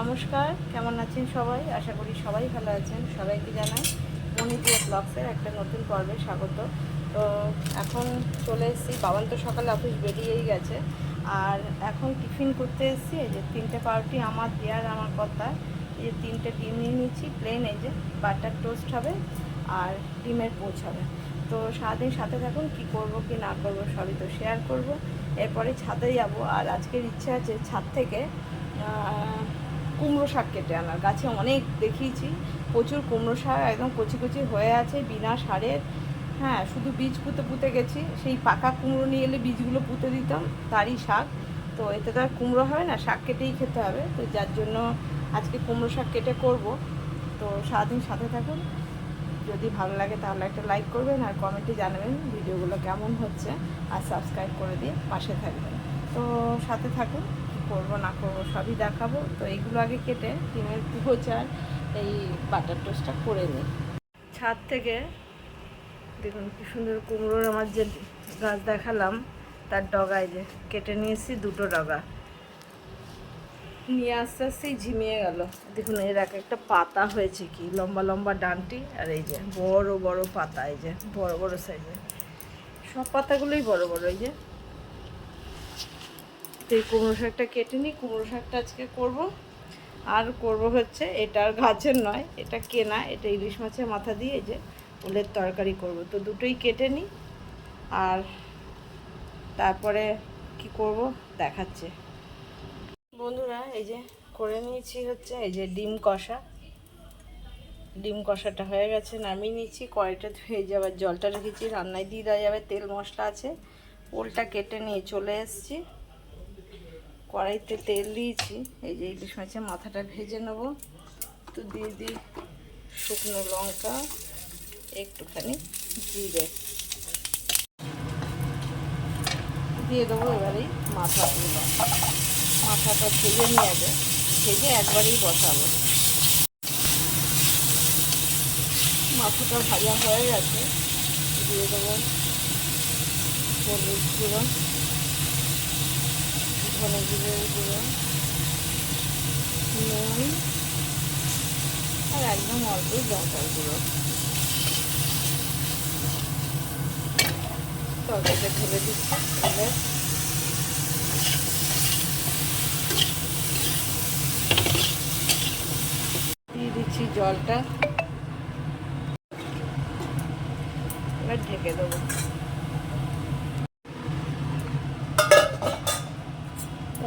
নমস্কার, কেমন আছেন সবাই? আশা করি সবাই ভালো আছেন। সবাইকে জানাই মণিপুর ব্লগসের একটা নতুন পর্বে স্বাগত। তো এখন চলে এসেছি, বাবান তো সকালে অফিস বেরিয়েই গেছে। আর এখন টিফিন করতে এসেছি, এই যে তিনটে পাউরুটি, আমার দেওয়ার আমার কথা এই যে তিনটে ডিম নিয়ে নিচ্ছি প্লেন এই যে বাটার টোস্ট হবে আর ডিমের পোচ হবে। তো সারাদিন সাথে থাকুন, কি করব, কি না করব, সবই তো শেয়ার করব। এরপরে ছাদে যাব। আর আজকের ইচ্ছা আছে ছাদ থেকে কুমড়ো শাক কেটে আনার। গাছে অনেক দেখিয়েছি, প্রচুর কুমড়ো শাক একদম কচি কচি হয়ে আছে বিনা সারের হ্যাঁ শুধু বীজ পুঁতে পুঁতে গেছি, সেই পাকা কুমড়ো নিয়ে এলে বীজগুলো পুঁতে দিতাম, তারই শাক। তো এতে তো আর কুমড়ো হবে না, শাক কেটেই খেতে হবে। তো যার জন্য আজকে কুমড়ো শাক কেটে করব। তো সারাদিন সাথে থাকুন। যদি ভালো লাগে তাহলে একটা লাইক করবেন আর কমেন্টে জানাবেন ভিডিওগুলো কেমন হচ্ছে। আর সাবস্ক্রাইব করে দিয়ে পাশে থাকবেন। তো সাথে থাকুন। করব, না করব, সবই দেখাবো। তো এইগুলো আগে কেটে ডিমের পোচার এই বাটার টোস্টটা করে নিই। ছাদ থেকে দেখুন কি সুন্দর কুমড়োর আমার যে গাছ দেখালাম, তার ডগায় যে, কেটে নিয়েছি দুটো ডগা। নিয়ে আস্তে আস্তেই ঝিমিয়ে গেল। দেখুন এর এক একটা পাতা হয়েছে কি, লম্বা লম্বা ডানটি আর এই যে, বড় বড় পাতা এই যে, বড় বড় সাইজে সব পাতাগুলোই বড় বড়, এই যে। তো এই কুমড়ো শাকটা কেটে নিই। কুমড়ো শাকটা আজকে করব। আর করব হচ্ছে, এটা আর গাছের নয়, এটা কেনা, এটা ইলিশ মাছের মাথা দিয়ে যে ওলের তরকারি করব। তো দুটোই কেটে নিই। আর তারপরে কি করব? দেখাচ্ছে। বন্ধুরা, এই যে করে নিয়েছি হচ্ছে, এই যে ডিম কষা। ডিম কষাটা হয়ে গেছে, নামিয়ে নিচ্ছি কড়াইটা ধুয়ে যাবার জলটা রেখেছি। রান্নায় দিয়ে দেওয়া যাবে তেল মশলা আছে। ওলটা কেটে নিয়ে চলে এসেছি। কড়াইতে তেল দিয়েছি। এই যে ইলিশ মাছের মাথাটা ভেজে নেব। তো দিয়ে দিই শুকনো লঙ্কা, একটুখানি জিরে। দিয়ে দেবো এবারেই মাথাগুলো। মাথাটা ভেজে নিয়ে যাবে ভেজে একবারেই বসাবো। মাথাটা ভাজা হয়ে গেছে। দিয়ে দেবো হলুদ গুঁড়ো। ধনে জিরের গুঁড়ো নুন আর একদম অল্পই লঙ্কার গুঁড়ো। তরকারিটা ঢেলে দিচ্ছি, এবার দিয়ে দিচ্ছি জলটা এবার ঢেকে দেবো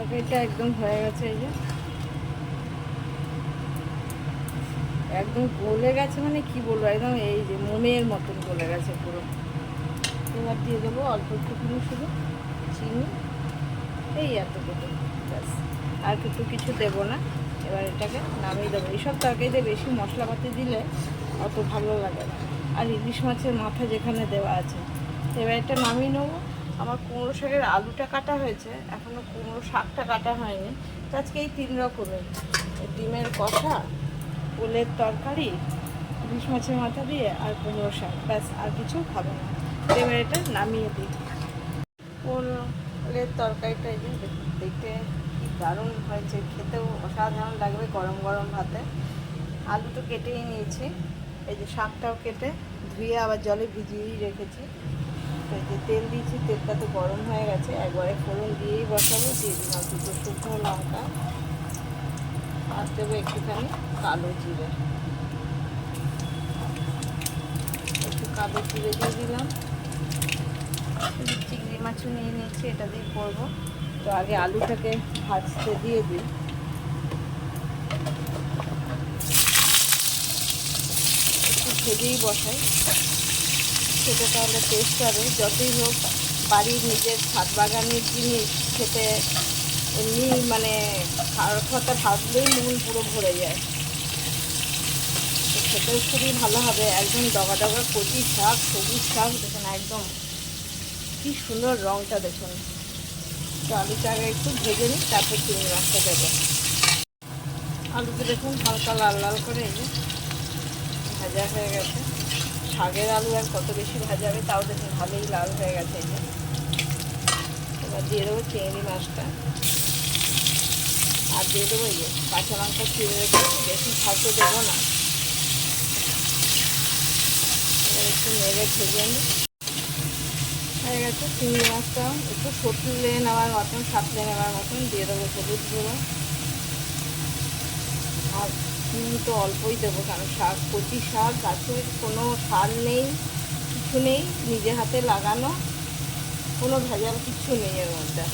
তরকারিটা একদম হয়ে গেছে এই যে। একদম গলে গেছে মানে কি বলব, একদম এই যে মোমের মতন গলে গেছে পুরো। এবার দিয়ে দেবো অল্প একটুখানি শুধু চিনি। এই এতটুকু, ব্যাস। আর কিছু কিছু দেবো না। এবার এটাকে নামিয়ে দেবো। এইসব তরকারিতে বেশি মশলাপাতি দিলে অত ভালো লাগে না। আর ইলিশ মাছের মাথা যেখানে দেওয়া আছে। এবার এটা নামিয়ে নেব। আমার কুমড়ো শাকের আলুটা কাটা হয়েছে এখনও কুমড়ো শাকটা কাটা হয়নি। তো আজকে এই তিন রকমের। ডিমের কষা, ওলের তরকারি, ইলিশ মাছের মাথা দিয়ে আর কুমড়ো শাক। ব্যাস, আর কিছু খাব না। এবার এটা নামিয়ে দিই। ওলের তরকারিটা এই যে দেখতে কি দারুণ হয়েছে। খেতেও অসাধারণ লাগবে গরম গরম ভাতে। আলু তো কেটেই নিয়েছি। এই যে শাকটাও কেটে ধুয়ে আবার জলে ভিজিয়েই রেখেছি। তো যে তেল দিয়েছি, তেলটা তো গরম হয়ে গেছে, একবারে ফোড়ন দিয়েই বসাবো, দিয়ে দিলাম দুটো শুকনো লঙ্কা, আর দেবো একটুখানি কালো জিরে। একটু কালো জিরে দিয়ে দিলাম। চিংড়ি মাছও নিয়ে নিয়েছি, এটা দিয়ে করব। তো আগে আলুটাকে ভাজতে দিয়ে দিই। একটু ভেজেই বসাই। খেতে তাহলে টেস্ট হবে। যতই হোক, বাড়ির নিজের ছাদ বাগানের জিনিস খেতে এমনি মানে খাওয়ার কথা ভাবলেই মন পুরো ভরে যায়। খেতেও খুবই ভালো হবে। একদম ডগা ডগা কচি শাক, সবুজ শাক, দেখুন একদম কি সুন্দর রঙটা দেখুন। তো আলুটা আগে একটু ভেজে নিই, তারপর চিংড়ি মাছটা দেবো। আলুটা দেখুন হালকা লাল লাল করে ভাজা হয়ে গেছে। শাকের আলু আর কত বেশি ভাজা হবে তাও দেখুন ভালোই লাল হয়ে গেছে এবার দিয়ে দেবো চিংড়ি মাছটা। আর দিয়ে দেবো ইয়ে কাঁচা লঙ্কা চিড়ে রেখেছি বেশি ঝালতে দেবো না। এবার একটু নেড়ে ভেজে নিই। হয়ে গেছে চিংড়ি মাছটা। একটু সটলে নেওয়ার মতন সাতলে নেওয়ার মতন দিয়ে দেবো হলুদ গুঁড়ো। আর নুন তো অল্পই দেবো, কারণ শাক, কচি শাক গাছের কোনো সার নেই, কিছু নেই, নিজে হাতে লাগানো, কোনো ভেজাল কিচ্ছু নেই এর মধ্যে।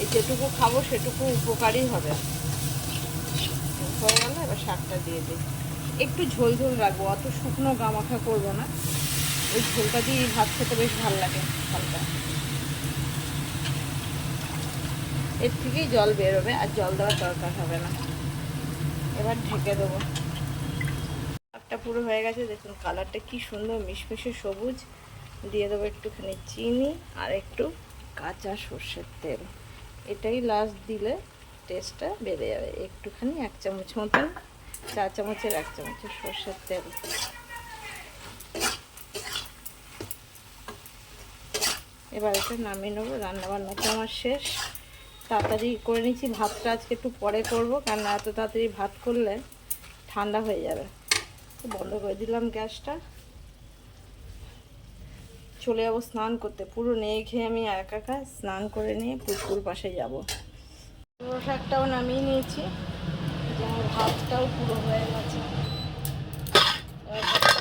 এই যেটুকু খাব সেটুকু উপকারই হবে। হয়ে গেল, এবার শাকটা দিয়ে দিই। একটু ঝোল ঝোল রাখব, অত শুকনো গামাখা করব না। ওই ঝোলটা দিয়ে ভাত খেতে বেশ ভালো লাগে হালকা। এর থেকেই জল বেরোবে, আর জল দেওয়ার দরকার হবে না। এবার ঢেকে দেবো। শাকটা পুরো হয়ে গেছে, দেখুন কালারটা কি সুন্দর, মিশমিশে সবুজ। দিয়ে দেবো একটুখানি চিনি আর একটু কাঁচা সর্ষের তেল। এটাই লাস্ট দিলে টেস্টটা বেড়ে যাবে। একটুখানি এক চামচ মতন, চা চামচের এক চামচের সর্ষের তেল। এবার এটা নামিয়ে নেব, রান্নাবান্না তো আমার শেষ। তাড়াতাড়ি করে নিচ্ছি, ভাতটা আজকে একটু পরে করব কারণ এত তাড়াতাড়ি ভাত করলে ঠান্ডা হয়ে যাবে। বন্ধ করে দিলাম গ্যাসটা। চলে যাব স্নান করতে। পুরো নেই খেয়ে আমি একা একা স্নান করে নিয়ে পুকুর পাশে যাব। শাকটাও নামিয়ে নিয়েছি। আমার ভাতটাও পুরো হয়ে গেছে।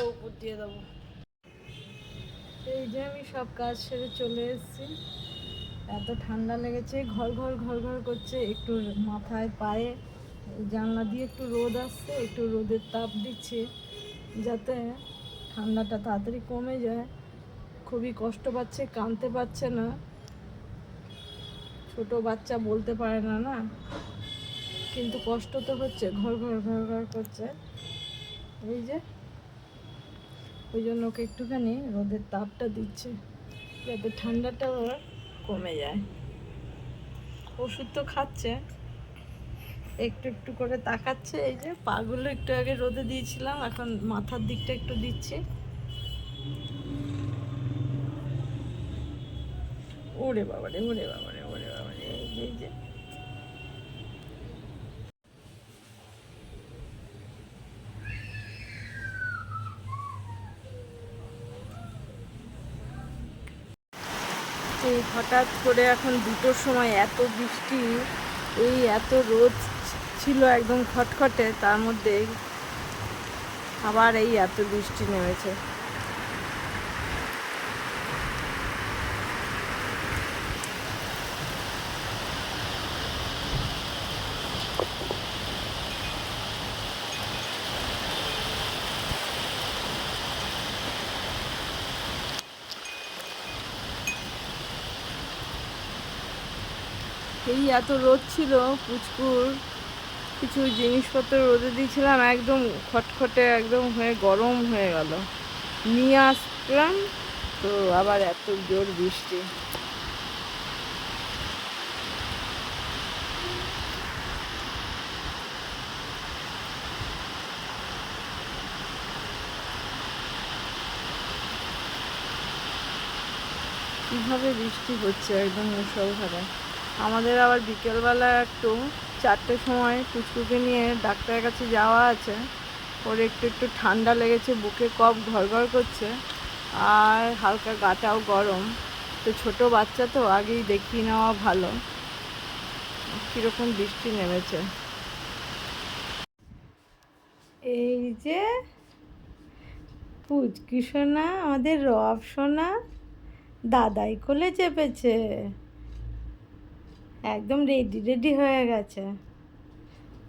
উপর দিয়ে দেবো। এই যে আমি সব কাজ সেরে চলে এসেছি। এত ঠান্ডা লেগেছে, ঘর ঘর ঘর ঘর করছে, একটু মাথায় পায়ে জানলা দিয়ে একটু রোদ আসছে, একটু রোদের তাপ দিচ্ছে, যাতে ঠান্ডাটা তাড়াতাড়ি কমে যায়। খুবই কষ্ট পাচ্ছে, কাঁদতে পারছে না। ছোট বাচ্চা বলতে পারে না না? কিন্তু কষ্ট তো হচ্ছে, ঘর ঘর ঘর ঘর করছে। এই যে, ওই জন্য ওকে একটুখানি রোদের তাপটা দিচ্ছে, যাতে ঠান্ডাটা ওর কমে যায়। ওষুধ তো খাচ্ছে। একটু একটু করে তাকাচ্ছে, এই যে পাগুলো একটু আগে রোদে দিয়েছিলাম, এখন মাথার দিকটা একটু দিচ্ছি। ওরে বাবারে ওরে বাবারে ওরে বাবারে, এই যে এই যে এই হঠাৎ করে এখন দুটোর সময় এত বৃষ্টি, এই এত রোদ ছিল একদম খটখটে, তার মধ্যে আবার এই এত বৃষ্টি নেমেছে। এই এত রোদ ছিল, পুচকুর কিছু জিনিসপত্র রোদে দিয়েছিলাম, একদম খটখটে একদম হয়ে গরম হয়ে গেল। নিয়ে আসলাম, তো আবার এত জোর বৃষ্টি। কীভাবে বৃষ্টি হচ্ছে একদম মুসলধারে আমাদের আবার বিকেলবেলা একটু চারটের সময় পুচকুকে নিয়ে ডাক্তারের কাছে যাওয়া আছে। ওর একটু একটু ঠান্ডা লেগেছে, বুকে কফ ঘর ঘর করছে আর হালকা গাটাও গরম। তো ছোট বাচ্চা তো আগেই দেখিয়ে নেওয়া ভালো। কীরকম বৃষ্টি নেমেছে। এই যে পুচকি সোনা, আমাদের রব সোনা, দাদাই কোলে চেপেছে। একদম রেডি রেডি হয়ে গেছে।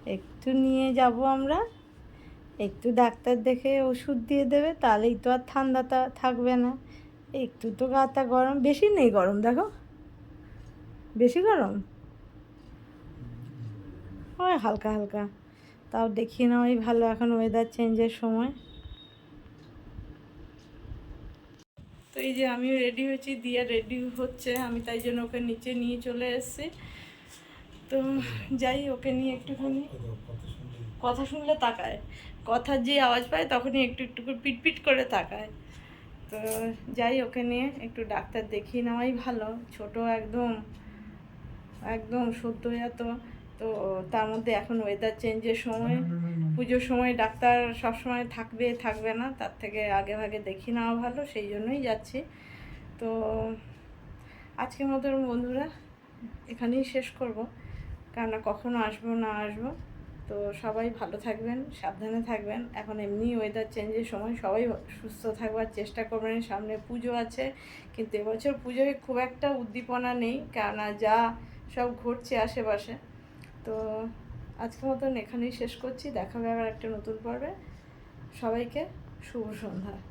একটু নিয়ে যাব আমরা। একটু ডাক্তার দেখে ওষুধ দিয়ে দেবে, তাহলেই তো আর ঠান্ডাটা থাকবে না। একটু তো গাটা গরম, বেশি নেই গরম, দেখো। বেশি গরম? ওই হালকা হালকা। তাও দেখিয়ে নেওয়াই ভালো এখন ওয়েদার চেঞ্জের সময় তো এই যে আমিও রেডি হয়েছি, দিয়া রেডি হচ্ছে, আমি তাই জন্য ওকে নিচে নিয়ে চলে এসেছি। তো যাই ওকে নিয়ে একটুখানি কথা শুনলে তাকায়। কথার যে আওয়াজ পায় তখনই একটু একটু করে পিটপিট করে তাকায়। তো যাই ওকে নিয়ে একটু ডাক্তার দেখিয়ে নেওয়াই ভালো। ছোট একদম একদম সদ্য এত। তো তার মধ্যে এখন ওয়েদার চেঞ্জের সময় পুজোর সময় ডাক্তার সবসময় থাকবে থাকবে না। তার থেকে আগে ভাগে দেখি নেওয়া ভালো সেই জন্যই যাচ্ছি। তো আজকের মতন বন্ধুরা এখানেই শেষ করব। কেননা কখনো আসব না আসব। তো সবাই ভালো থাকবেন সাবধানে থাকবেন। এখন এমনি ওয়েদার চেঞ্জের সময় সবাই সুস্থ থাকবার চেষ্টা করবেন। সামনে পুজো আছে কিন্তু এবছর পুজোয় খুব একটা উদ্দীপনা নেই কেননা যা সব ঘটছে আশেপাশে। তো আজকের মতন এখানেই শেষ করছি। দেখা হবে আবার একটা নতুন পর্বে। সবাইকে শুভ সন্ধ্যা।